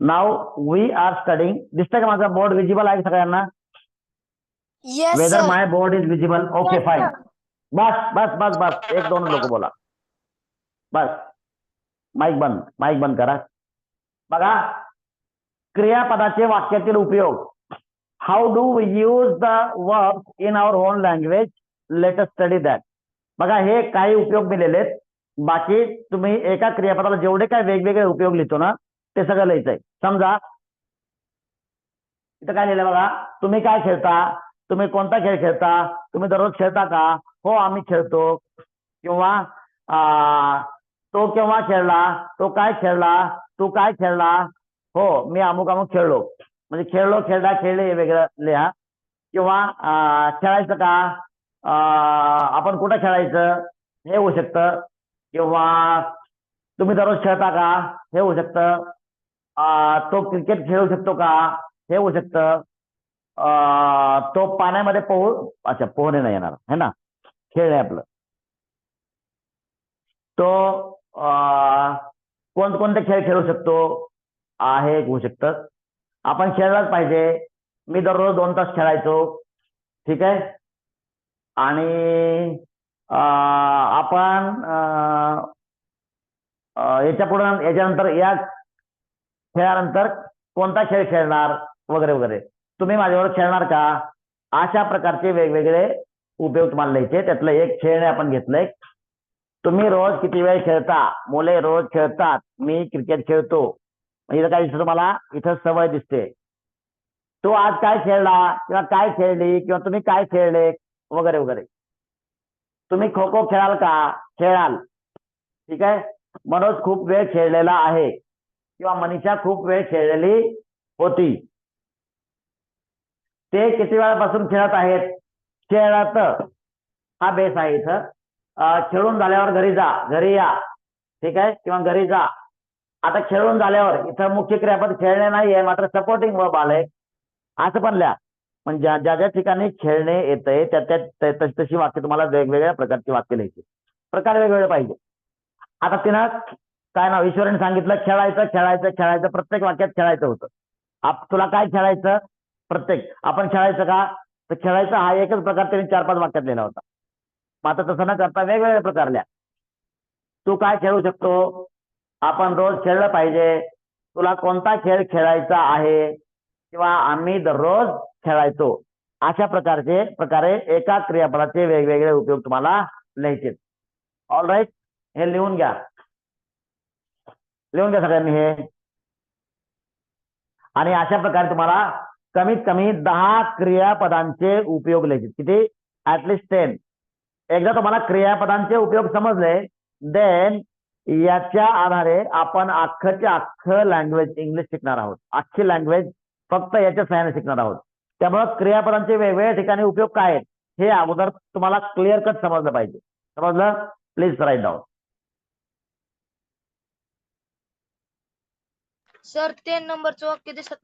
Now we R studying दिसतंय का माझा बोर्ड विजिबल आहे सगळ्यांना? Whether. My board is visible okay fine. बस बस बस बस. एक दोन लोक बोला. बस. माईक बंद. माईक बंद करा. बघा. क्रियापदाचे वाक्यातील उपयोग. How do we use the work in our own language let study that बघा हे काही उपयोग दिलेले आहेत. बाकी तुम्ही एका क्रियापदाला जेवढे काय वेगवेगळे उपयोग लिहितो ना ते सगळं लिहायचंय. समजा इथं काय लिहिलं बघा तुम्ही काय खेळता? तुम्ही कोणता खेळ खेळता? तुम्ही दररोज खेळता का? हो आम्ही खेळतो. किंवा तो केव्हा खेळला? तो काय खेळला? तू काय खेळला? हो मी अमुक अमुक खेळलो. म्हणजे खेळलो खेळला खेळले वेगळं लिहा. किंवा खेळायचं का? आपण कुठं खेळायचं? हे होऊ शकतं. किंवा तुम्ही दररोज खेळता का? हे होऊ शकतं. तो क्रिकेट खेळू शकतो का? हे होऊ शकतं. तो पाण्यामध्ये पोहू अच्छा पोहणे नाही येणार है ना? खेळ आहे आपलं. तो कोणकोणते खेळ खेळू शकतो? आहे एक होऊ शकतं. आपण खेळलाच पाहिजे. मी दररोज दोन तास खेळायचो. ठीक आहे? आणि आपण याच्यापुढे याच्यानंतर या खेळानंतर कोणता खेळ खेळणार? वगैरे वगैरे. तुम्ही माझ्यावर खेळणार का? अशा प्रकारचे वेगवेगळे उपयोग तुम्हाला लिहायचे. त्यातलं एक खेळणे आपण घेतलंय. तुम्ही रोज किती वेळ खेळता? मुले रोज खेळतात. मी क्रिकेट खेळतो. म्हणजे इथं काय दिसतं तुम्हाला? इथं सवय दिसते. तो आज काय खेळला? किंवा काय खेळली? किंवा तुम्ही काय खेळले? वगैरे वगैरे. तुम्ही खो खो खेळाल का? खेळाल. ठीक आहे? मनोज खूप वेळ खेळलेला आहे. किंवा मनीषा खूप वेळ खेळलेली होती. ते किती वेळापासून खेळत आहेत? खेळत हा बेस आहे इथं. खेळून झाल्यावर घरी जा घरी या. ठीक आहे? किंवा घरी जा. आता खेळून झाल्यावर इथं मुख्य क्रियापद खेळणे नाहीये मात्र सपोर्टिंग वर्ब आलंय असं पण लिहा. पण ज्या ज्या ज्या ठिकाणी खेळणे येतंय त्या त्या त्या- तशी तशी वाक्य तुम्हाला वेगवेगळ्या प्रकारची वाक्य लिहायची. प्रकार वेगवेगळे पाहिजे. आता तिनं काय नाव? ईश्वराने सांगितलं खेळायचं खेळायचं खेळायचं प्रत्येक वाक्यात खेळायचं होतं. आप तुला काय खेळायचं? प्रत्येक. आपण खेळायचं का? तर खेळायचं हा एकच प्रकार त्यांनी चार पाच वाक्यात लिहिला होता. मग आता तसं न करता वेगवेगळे प्रकारल्या तू काय खेळू शकतो? आपण रोज खेळलं पाहिजे. तुला कोणता खेळ खेळायचा आहे? किंवा आम्ही दररोज खेळायचो. अशा प्रकारचे प्रकारे एका क्रियापदाचे वेगवेगळे उपयोग तुम्हाला लिहायचे ऑल राईट हे लिहून घ्या. लिहून घ्या सगळ्यांनी हे. आणि अशा प्रकारे तुम्हाला कमीत कमी दहा क्रियापदांचे उपयोग लिहायचे. किती? ऍटलिस्ट टेन एकदा तुम्हाला क्रियापदांचे उपयोग समजले देन याच्या आधारे आपण अख्खचे अख्खं लँग्वेज इंग्लिश शिकणार आहोत. अख्खी लँग्वेज फक्त याच्या सहाय्याने शिकणार आहोत. त्यामुळे क्रियापदांचे वेगवेगळ्या ठिकाणी उपयोग काय आहेत हे अगोदर तुम्हाला क्लिअर कट समजलं पाहिजे. समजलं? प्लीज राईट डाऊन सर तीन नंबरचं वाक्य दिसत